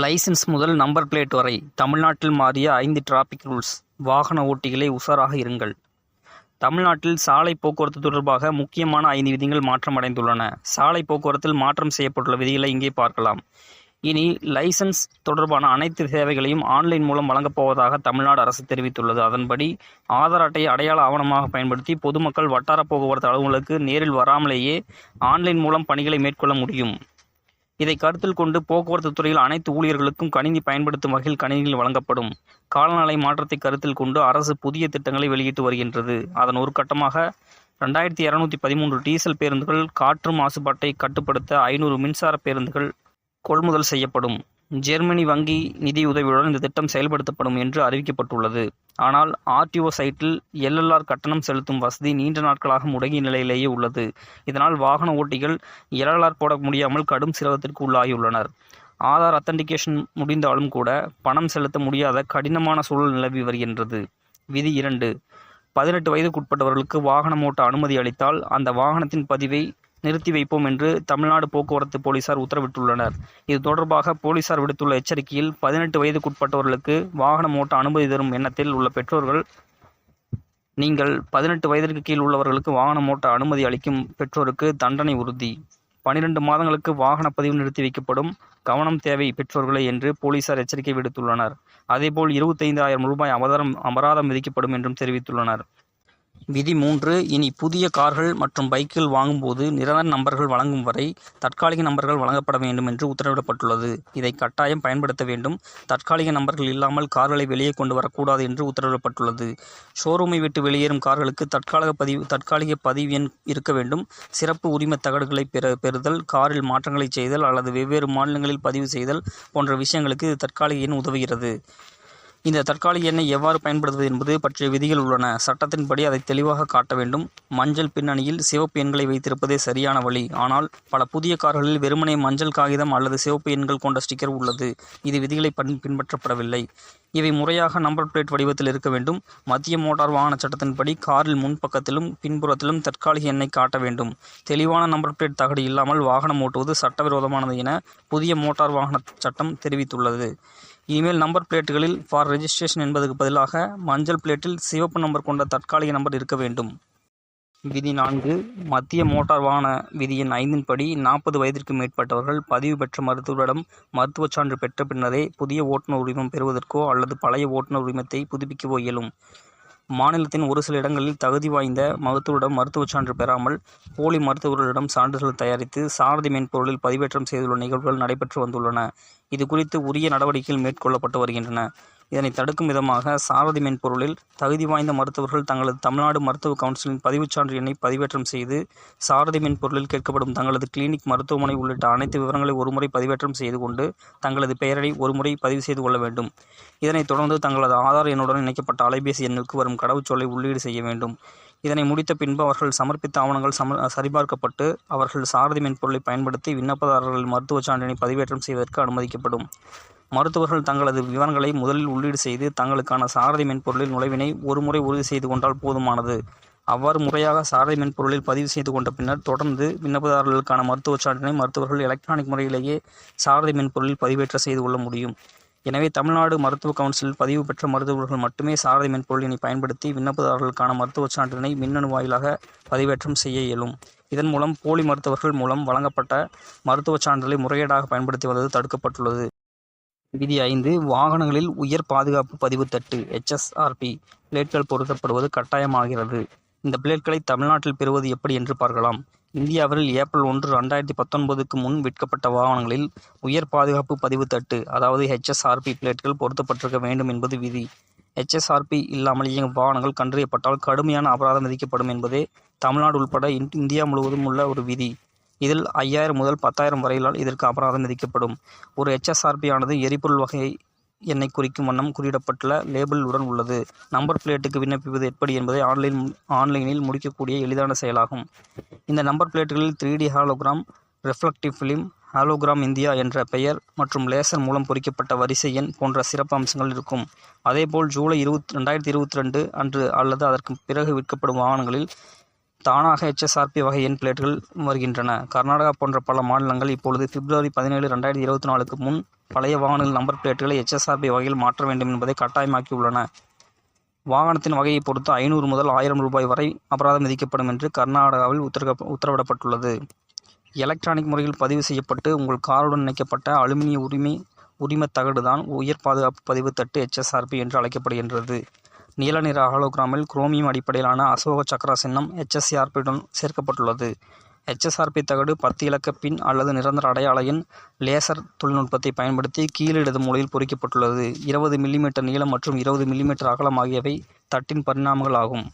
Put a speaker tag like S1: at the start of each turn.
S1: Licence முதல் number plate வரை தமிழ்நாட்டில் மாறிய ஐந்து டிராபிக் ரூல்ஸ். வாகன ஓட்டிகளை உஷாராக இருங்கள். தமிழ்நாட்டில் சாலை போக்குவரத்து தொடர்பாக முக்கியமான ஐந்து விதிகள் மாற்றம் அடைந்துள்ளன. சாலை போக்குவரத்தில் மாற்றம் செய்யப்பட்டுள்ள விதிகளை இங்கே பார்க்கலாம். இனி லைசன்ஸ் தொடர்பான அனைத்து சேவைகளையும் ஆன்லைன் மூலம் வழங்கப் போவதாக தமிழ்நாடு அரசு தெரிவித்துள்ளது. அதன்படி ஆதார் அட்டையை அடையாள ஆவணமாக பயன்படுத்தி பொதுமக்கள் வட்டார போக்குவரத்து அலுவலருக்கு நேரில் வராமலேயே ஆன்லைன் மூலம் பணிகளை மேற்கொள்ள முடியும். இதை கருத்தில் கொண்டு போக்குவரத்து துறையில் அனைத்து ஊழியர்களுக்கும் கணினி பயன்படுத்தும் வகையில் கணினிகள் வழங்கப்படும். காலநிலை மாற்றத்தை கருத்தில் கொண்டு அரசு புதிய திட்டங்களை வெளியிட்டு வருகின்றது. அதன் ஒரு கட்டமாக ரெண்டாயிரத்தி இரநூத்தி பதிமூன்று டீசல் பேருந்துகள் காற்று மாசுபாட்டை கட்டுப்படுத்த ஐநூறு மின்சார பேருந்துகள் கொள்முதல் செய்யப்படும். ஜெர்மனி வங்கி நிதியுதவியுடன் இந்த திட்டம் செயல்படுத்தப்படும் என்று அறிவிக்கப்பட்டுள்ளது. ஆனால் ஆர்டிஓ சைட்டில் எல்எல்ஆர் கட்டணம் செலுத்தும் வசதி நீண்ட நாட்களாக முடங்கிய நிலையிலேயே உள்ளது. இதனால் வாகன ஓட்டிகள் எல்எல்ஆர் போட முடியாமல் கடும் சிரமத்திற்கு உள்ளாகியுள்ளனர். ஆதார் அத்தன்டிகேஷன் முடிந்தாலும் கூட பணம் செலுத்த முடியாத கடினமான சூழல் நிலவி வருகின்றது. விதி இரண்டு. பதினெட்டு வயதுக்குட்பட்டவர்களுக்கு வாகனம் ஓட்ட அனுமதி அளித்தால் அந்த வாகனத்தின் பதிவை நிறுத்தி வைப்போம் என்று தமிழ்நாடு போக்குவரத்து போலீசார் உத்தரவிட்டுள்ளனர். இது தொடர்பாக போலீசார் விடுத்துள்ள எச்சரிக்கையில் பதினெட்டு வயதுக்குட்பட்டவர்களுக்கு வாகனம் ஓட்ட அனுமதி தரும் எண்ணத்தில் உள்ள பெற்றோர்கள் நீங்கள் பதினெட்டு வயதிற்கு கீழ் உள்ளவர்களுக்கு வாகனம் ஓட்ட அனுமதி அளிக்கும் பெற்றோருக்கு தண்டனை உறுதி. பனிரெண்டு மாதங்களுக்கு வாகன பதிவு நிறுத்தி வைக்கப்படும் கவனம் தேவை பெற்றோர்களே என்று போலீசார் எச்சரிக்கை விடுத்துள்ளனர். அதேபோல் இருபத்தைந்து ஆயிரம் ரூபாய் அபராதம் அபராதம் விதிக்கப்படும் என்றும் தெரிவித்துள்ளனர். விதி மூன்று இனி புதிய கார்கள் மற்றும் பைக்குகள் வாங்கும்போது நிரந்தர நம்பர்கள் வழங்கும் வரை தற்காலிக நம்பர்கள் வழங்கப்பட வேண்டும் என்று உத்தரவிடப்பட்டுள்ளது. இதை கட்டாயம் பயன்படுத்த வேண்டும். தற்காலிக நம்பர்கள் இல்லாமல் கார்களை வெளியே கொண்டு வரக்கூடாது என்று உத்தரவிடப்பட்டுள்ளது. ஷோரூமை விட்டு வெளியேறும் கார்களுக்கு தற்காலிக பதிவு தற்காலிக பதிவு எண் இருக்க வேண்டும். சிறப்பு உரிமத் தகடுகளை பெற பெறுதல் காரில் மாற்றங்களை செய்தல் அல்லது வெவ்வேறு மாநிலங்களில் பதிவு செய்தல் போன்ற விஷயங்களுக்கு இது தற்காலிக எண் உதவுகிறது. இந்த தற்காலிக எண்ணை எவ்வாறு பயன்படுத்துவது என்பது பற்றிய விதிகள் உள்ளன. சட்டத்தின்படி அதை தெளிவாக காட்ட வேண்டும். மஞ்சள் பின்னணியில் சிவப்பு எண்களை வைத்திருப்பதே சரியான வழி. ஆனால் பல புதிய கார்களில் வெறுமனே மஞ்சள் காகிதம் அல்லது சிவப்பு எண்கள் கொண்ட ஸ்டிக்கர் உள்ளது. இது விதிகளை பின் பின்பற்றப்படவில்லை. இவை முறையாக நம்பர் பிளேட் வடிவத்தில் இருக்க வேண்டும். மத்திய மோட்டார் வாகன சட்டத்தின்படி காரில் முன்பக்கத்திலும் பின்புறத்திலும் தற்காலிக எண்ணை காட்ட வேண்டும். தெளிவான நம்பர் பிளேட் தகடு இல்லாமல் வாகனம் ஓட்டுவது சட்டவிரோதமானது என புதிய மோட்டார் வாகன சட்டம் தெரிவித்துள்ளது. இமெயில் நம்பர் பிளேட்டுகளில் ஃபார் ரெஜிஸ்ட்ரேஷன் என்பதற்கு பதிலாக மஞ்சள் பிளேட்டில் சிவப்பு நம்பர் கொண்ட தற்காலிக நம்பர் இருக்க வேண்டும். விதி நான்கு மத்திய மோட்டார் வாகன விதியின் ஐந்தின் படி நாற்பது வயதிற்கு மேற்பட்டவர்கள் பதிவு பெற்ற மருத்துவரிடம் மருத்துவச் சான்று பெற்ற பின்னரே புதிய ஓட்டுநர் உரிமம் பெறுவதற்கோ அல்லது பழைய ஓட்டுநர் உரிமத்தை புதுப்பிக்கவோ இயலும். மாநிலத்தின் ஒரு சில இடங்களில் தகுதி வாய்ந்த மருத்துவரிடம் மருத்துவச் சான்று பெறாமல் போலி மருத்துவர்களிடம் சான்றிதழ் தயாரித்து சாரதி மென்பொருளில் பதிவேற்றம் செய்துள்ள நிகழ்வுகள் நடைபெற்று வந்துள்ளன. இது குறித்து உரிய நடவடிக்கைகள் மேற்கொள்ளப்பட்டு வருகின்றன. இதனை தடுக்கும் விதமாக சாரதி மென்பொருளில் தகுதி வாய்ந்த மருத்துவர்கள் தங்களது தமிழ்நாடு மருத்துவ கவுன்சிலின் பதிவுச் சான்று எண்ணை பதிவேற்றம் செய்து சாரதி மென்பொருளில் கேட்கப்படும் தங்களது கிளினிக் மருத்துவமனை உள்ளிட்ட அனைத்து விவரங்களை ஒருமுறை பதிவேற்றம் செய்து கொண்டு தங்களது பெயரை ஒருமுறை பதிவு செய்து கொள்ள வேண்டும். இதனைத் தொடர்ந்து தங்களது ஆதார் எண்ணுடன் இணைக்கப்பட்ட அலைபேசி எண்ணுக்கு வரும் கடவுச்சொல்லை உள்ளீடு செய்ய வேண்டும். இதனை முடித்த பின்பு அவர்கள் சமர்ப்பித்த ஆவணங்கள் சம சரிபார்க்கப்பட்டு அவர்கள் சாரதி மென்பொருளை பயன்படுத்தி விண்ணப்பதாரர்கள் மருத்துவச் சான்றினை பதிவேற்றம் செய்வதற்கு அனுமதிக்கப்படும். மருத்துவர்கள் தங்களது விவரங்களை முதலில் உள்ளீடு செய்து தங்களுக்கான சாரதி மென்பொருளில் நுழைவினை ஒருமுறை உறுதி செய்து கொண்டால் போதுமானது. அவ்வாறு முறையாக சாரதி மென்பொருளில் பதிவு செய்து கொண்ட பின்னர் தொடர்ந்து விண்ணப்பதாரர்களுக்கான மருத்துவச் சான்றினை மருத்துவர்கள் எலக்ட்ரானிக் முறையிலேயே சாரதி மென்பொருளில் பதிவேற்ற செய்து கொள்ள முடியும். எனவே தமிழ்நாடு மருத்துவ கவுன்சிலில் பதிவு பெற்ற மருத்துவர்கள் மட்டுமே சாரதி மென்பொருளினை பயன்படுத்தி விண்ணப்பதாரர்களுக்கான மருத்துவச் சான்றினை மின்னணு வாயிலாக பதிவேற்றம் செய்ய இயலும். இதன் மூலம் போலி மருத்துவர்கள் மூலம் வழங்கப்பட்ட மருத்துவச் சான்றிதழை முறையீடாக பயன்படுத்தி வந்தது தடுக்கப்பட்டுள்ளது. விதி ஐந்து வாகனங்களில் உயர் பாதுகாப்பு பதிவு தட்டு ஹெச்எஸ்ஆர்பி பிளேட்கள் பொருத்தப்படுவது கட்டாயமாகிறது. இந்த பிளேட்களை தமிழ்நாட்டில் பெறுவது எப்படி என்று பார்க்கலாம். இந்தியாவில் ஏப்ரல் ஒன்று ரெண்டாயிரத்தி பத்தொன்பதுக்கு முன் விற்கப்பட்ட வாகனங்களில் உயர் பாதுகாப்பு பதிவு தட்டு அதாவது ஹெச்எஸ்ஆர்பி பிளேட்கள் பொருத்தப்பட்டிருக்க வேண்டும் என்பது விதி. ஹெச்எஸ்ஆர்பி இல்லாமல் இயங்கும் வாகனங்கள் கண்டறியப்பட்டால் கடுமையான அபராதம் விதிக்கப்படும் என்பதே தமிழ்நாடு உட்பட இந்தியா முழுவதும் உள்ள ஒரு விதி. இதில் ஐயாயிரம் முதல் பத்தாயிரம் வரையிலால் இதற்கு அபராதம் விதிக்கப்படும். ஒரு ஹெச்எஸ்ஆர்பி ஆனது எரிபொருள் வகை எண்ணை குறிக்கும் வண்ணம் குறியிடப்பட்டுள்ள லேபிளுடன் உள்ளது. நம்பர் பிளேட்டுக்கு விண்ணப்பிப்பது எப்படி என்பதை ஆன்லைன் ஆன்லைனில் முடிக்கக்கூடிய எளிதான செயலாகும். இந்த number பிளேட்டுகளில் three D hologram reflective film hologram India என்ற பெயர் மற்றும் லேசர் மூலம் பொறிக்கப்பட்ட வரிசை எண் போன்ற சிறப்பு அம்சங்கள் இருக்கும். அதேபோல் ஜூலை இருபத் ரெண்டாயிரத்தி இருபத்தி ரெண்டு அன்று அல்லது அதற்கு பிறகு விற்கப்படும் வாகனங்களில் தானாக எச்எஸ்ஆர்பி வகை எண் பிளேட்டுகள் வருகின்றன. கர்நாடகா போன்ற பல மாநிலங்கள் இப்பொழுது பிப்ரவரி பதினேழு ரெண்டாயிரத்தி இருபத்தி நாலுக்கு முன் பழைய வாகனங்கள் நம்பர் பிளேட்டுகளை எச்எஸ்ஆர்பி வகையில் மாற்ற வேண்டும் என்பதை கட்டாயமாக்கியுள்ளன. வாகனத்தின் வகையை பொறுத்து ஐநூறு முதல் ஆயிரம் ரூபாய் வரை அபராதம் விதிக்கப்படும் என்று கர்நாடகாவில் உத்தரக உத்தரவிடப்பட்டுள்ளது. எலக்ட்ரானிக் முறையில் பதிவு செய்யப்பட்டு உங்கள் காருடன் இணைக்கப்பட்ட அலுமினிய உரிமை உரிமத் தகடுதான் உயர் பாதுகாப்பு பதிவு தட்டு எச்எஸ்ஆர்பி என்று அழைக்கப்படுகின்றது. நீல நிற ஹாலோகிராமில் குரோமியம் அடிப்படையிலான அசோக சக்கரா சின்னம் எச்எஸ்ஆர்பியுடன் சேர்க்கப்பட்டுள்ளது. எச்எஸ்ஆர்பி தகடு பத்து இலக்க பின் அல்லது நிரந்தர அடையாள எண் லேசர் தொழில்நுட்பத்தை பயன்படுத்தி கீழிடது மூலையில் பொறிக்கப்பட்டுள்ளது. இருபது மில்லிமீட்டர் நீளம் மற்றும் இருபது மில்லிமீட்டர் அகலம் ஆகியவை தட்டின் பரிணாமங்கள் ஆகும்